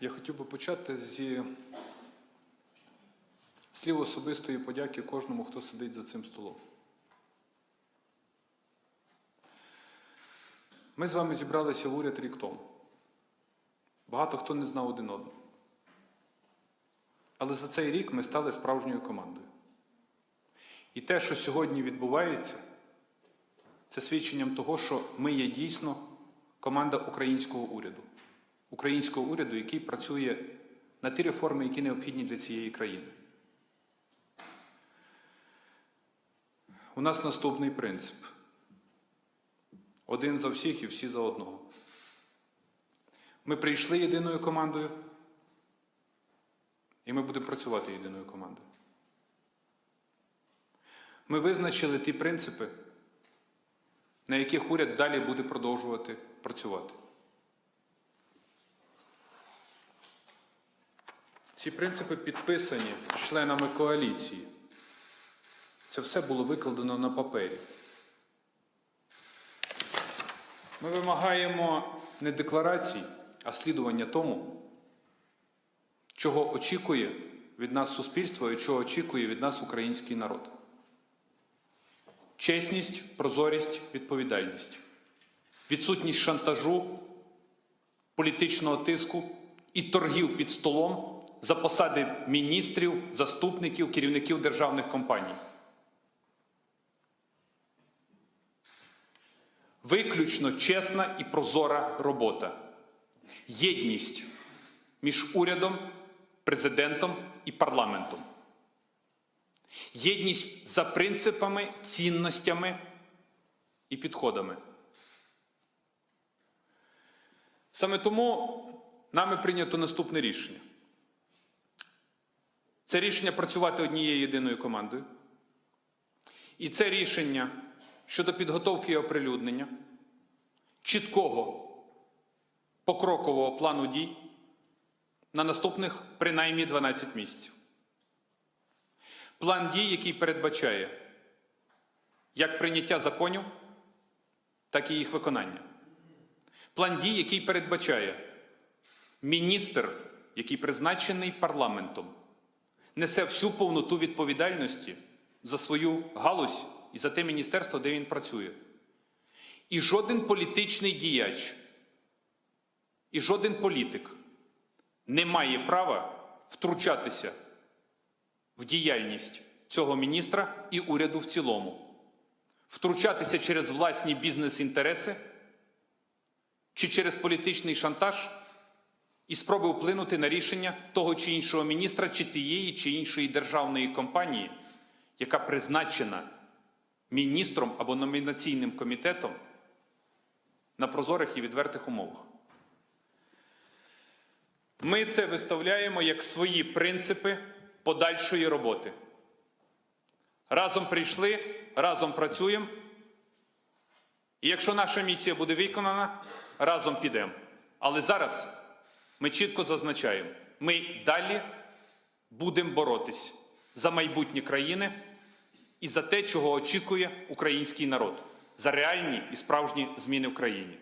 Я хотів би почати зі слів особистої подяки кожному, хто сидить за цим столом. Ми з вами зібралися в уряд рік тому. Багато хто не знав один одного. Але за цей рік ми стали справжньою командою. І те, що сьогодні відбувається, це свідченням того, що ми є дійсно команда українського уряду. Українського уряду, який працює на ті реформи, які необхідні для цієї країни. У нас наступний принцип: один за всіх і всі за одного. Ми прийшли єдиною командою, і ми будемо працювати єдиною командою. Ми визначили ті принципи, на яких уряд далі буде продовжувати працювати. Ці принципи підписані членами коаліції. Це все було викладено на папері. Ми вимагаємо не декларацій, а слідування тому, чого очікує від нас суспільство і чого очікує від нас український народ. Чесність, прозорість, відповідальність, відсутність шантажу, політичного тиску і торгів під столом за посади міністрів, заступників, керівників державних компаній. Виключно чесна і прозора робота. Єдність між урядом, президентом і парламентом. Єдність за принципами, цінностями і підходами. Саме тому нами прийнято наступне рішення. Це рішення працювати однією єдиною командою. І це рішення щодо підготовки і оприлюднення чіткого покрокового плану дій на наступних принаймні 12 місяців. План дій, який передбачає як прийняття законів, так і їх виконання. План дій, який передбачає міністр, який призначений парламентом, несе всю повноту відповідальності за свою галузь і за те міністерство, де він працює. І жоден політичний діяч, і жоден політик не має права втручатися в діяльність цього міністра і уряду в цілому, втручатися через власні бізнес-інтереси чи через політичний шантаж і спроби вплинути на рішення того чи іншого міністра чи тієї чи іншої державної компанії, яка призначена міністром або номінаційним комітетом на прозорих і відвертих умовах. Ми це виставляємо як свої принципи подальшої роботи. Разом прийшли, разом працюємо. І якщо наша місія буде виконана, разом підемо. Але зараз ми чітко зазначаємо, ми далі будемо боротись за майбутнє країни і за те, чого очікує український народ, за реальні і справжні зміни в країні.